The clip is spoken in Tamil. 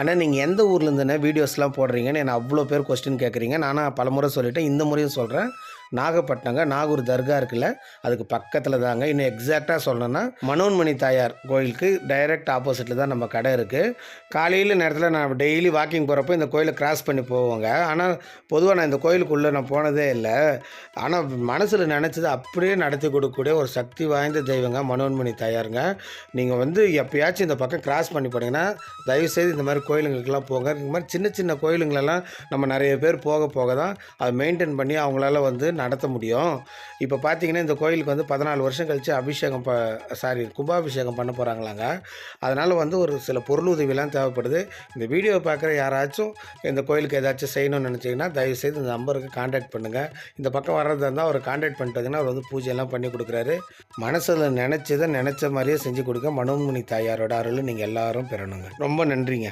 ஆனால் நீங்கள் எந்த ஊர்லேருந்துண்ணே வீடியோஸ்லாம் போடுறீங்கன்னு என்ன அவ்வளோ பேர் கொஸ்டின் கேட்குறீங்க நானும் பல முறை சொல்லிட்டேன். இந்த முறையும் சொல்கிறேன் நாகப்பட்டினங்க நாகூர் தர்கா இருக்குல்ல அதுக்கு பக்கத்தில் தாங்க. இன்னும் எக்ஸாக்டாக சொல்லணும்னா மனோன்மணி தாயார் கோயிலுக்கு டைரக்ட் ஆப்போசிட்டில் தான் நம்ம கடை இருக்குது காலையில் நேரத்தில் நான் டெய்லி வாக்கிங் போகிறப்போ இந்த கோயிலை கிராஸ் பண்ணி போவோங்க. ஆனால் பொதுவாக நான் இந்த கோயிலுக்குள்ளே நான் போனதே இல்லை. ஆனால் மனசில் நினச்சது அப்படியே நடத்தி கொடுக்கக்கூடிய ஒரு சக்தி வாய்ந்த தெய்வங்க மனோன்மணி தாயாருங்க. நீங்கள் வந்து எப்பயாச்சும் இந்த பக்கம் கிராஸ் பண்ணி போனீங்கன்னா தயவுசெய்து இந்த மாதிரி கோயிலுங்களுக்கெல்லாம் போங்க. இந்த மாதிரி சின்ன சின்ன கோயிலுங்களெல்லாம் நம்ம நிறைய பேர் போக போக தான் அதை மெயின்டைன் பண்ணி அவங்களால வந்து நடத்த முடியும். இப்போ பார்த்தீங்கன்னா இந்த கோயிலுக்கு வந்து பதினாலு வருஷம் கழித்து அபிஷேகம் ப சாரி கும்பாபிஷேகம் பண்ண போகிறாங்களாங்க அதனால் வந்து ஒரு சில பொருள் உதவிலாம் தேவைப்படுது. இந்த வீடியோவை பார்க்குற யாராச்சும் இந்த கோயிலுக்கு ஏதாச்சும் செய்யணும்னு நினச்சிங்கன்னா தயவுசெய்து இந்த நம்பருக்கு காண்டாக்ட் பண்ணுங்கள் இந்த பக்கம் வர்றதா இருந்தால் அவர் காண்டாக்ட் பண்ணிட்டாங்கன்னா அவர் வந்து பூஜையெல்லாம் பண்ணி கொடுக்குறாரு. மனசில் நினச்சதை நினச்ச மாதிரியே செஞ்சு கொடுக்க மனோன்மணி தாயாரோட அருள் நீங்கள் எல்லாரும் பெறணுங்க. ரொம்ப நன்றிங்க.